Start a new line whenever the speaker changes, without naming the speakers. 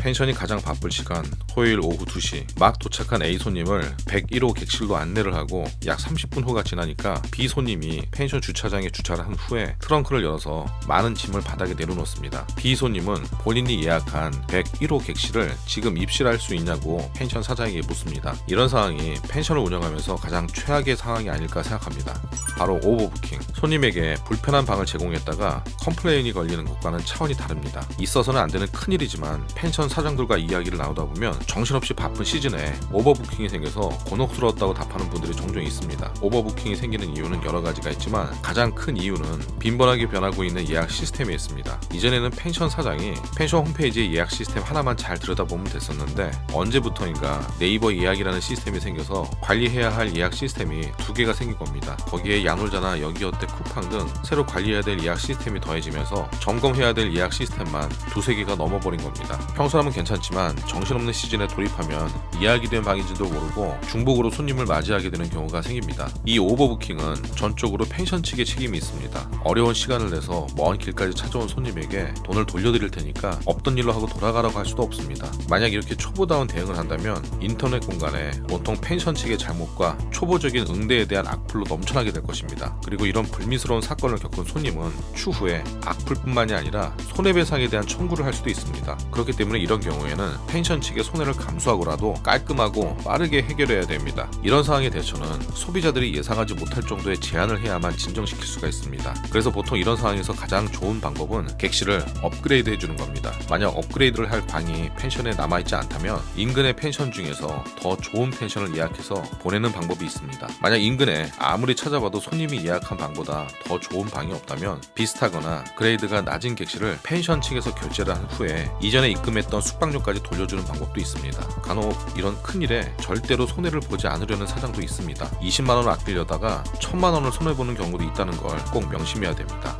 펜션이 가장 바쁠 시간 토요일 오후 2시 막 도착한 A 손님을 101호 객실로 안내를 하고 약 30분 후가 지나니까 B 손님이 펜션 주차장에 주차를 한 후에 트렁크를 열어서 많은 짐을 바닥에 내려놓습니다. B 손님은 본인이 예약한 101호 객실을 지금 입실할 수 있냐고 펜션 사장에게 묻습니다. 이런 상황이 펜션을 운영하면서 가장 최악의 상황이 아닐까 생각합니다. 바로 오버부킹. 손님에게 불편한 방을 제공했다가 컴플레인이 걸리는 것과는 차원이 다릅니다. 있어서는 안 되는 큰일이지만 펜션 사장들과 이야기를 나누다 보면 정신없이 바쁜 시즌에 오버부킹이 생겨서 곤혹스러웠다고 답하는 분들이 종종 있습니다. 오버부킹이 생기는 이유는 여러 가지가 있지만 가장 큰 이유는 빈번하게 변하고 있는 예약 시스템에 있습니다. 이전에는 펜션 사장이 펜션 홈페이지의 예약 시스템 하나만 잘 들여다보면 됐었는데 언제부터인가 네이버 예약이라는 시스템이 생겨서 관리해야 할 예약 시스템이 두 개가 생긴 겁니다. 거기에 야놀자나 여기어때 쿠팡 등 새로 관리해야 될 예약 시스템이 더해지면서 점검해야 될 예약 시스템만 두세 개가 넘어버린 겁니다. 평소 라면 괜찮지만 정신없는 시즌에 돌입하면 예약이 된 방인지도 모르고 중복으로 손님을 맞이하게 되는 경우가 생깁니다. 이 오버부킹은 전적으로 펜션 측의 책임이 있습니다. 어려운 시간을 내서 먼 길까지 찾아온 손님에게 돈을 돌려드릴 테니까 없던 일로 하고 돌아가라고 할 수도 없습니다. 만약 이렇게 초보다운 대응을 한다면 인터넷 공간에 온통 펜션 측의 잘못과 초보적인 응대에 대한 악플로 넘쳐나게 될 것입니다. 그리고 이런 불미스러운 사건을 겪은 손님은 추후에 악플뿐만이 아니라 손해배상에 대한 청구를 할 수도 있습니다. 그렇기 때문에 이런 경우에는 펜션 측의 손해를 감수하고라도 깔끔하고 빠르게 해결해야 됩니다. 이런 상황의 대처는 소비자들이 예상하지 못할 정도의 제한을 해야만 진정시킬 수가 있습니다. 그래서 보통 이런 상황에서 가장 좋은 방법은 객실을 업그레이드 해주는 겁니다. 만약 업그레이드를 할 방이 펜션에 남아있지 않다면 인근의 펜션 중에서 더 좋은 펜션을 예약해서 보내는 방법이 있습니다. 만약 인근에 아무리 찾아봐도 손님이 예약한 방보다 더 좋은 방이 없다면 비슷하거나 그레이드가 낮은 객실을 펜션 측에서 결제를 한 후에 이전에 입금했던 숙박료까지 돌려주는 방법도 있습니다. 간혹 이런 큰일에 절대로 손해를 보지 않으려는 사장도 있습니다. 20만 원을 아끼려다가 1000만 원을 손해보는 경우도 있다는 걸 꼭 명심해야 됩니다.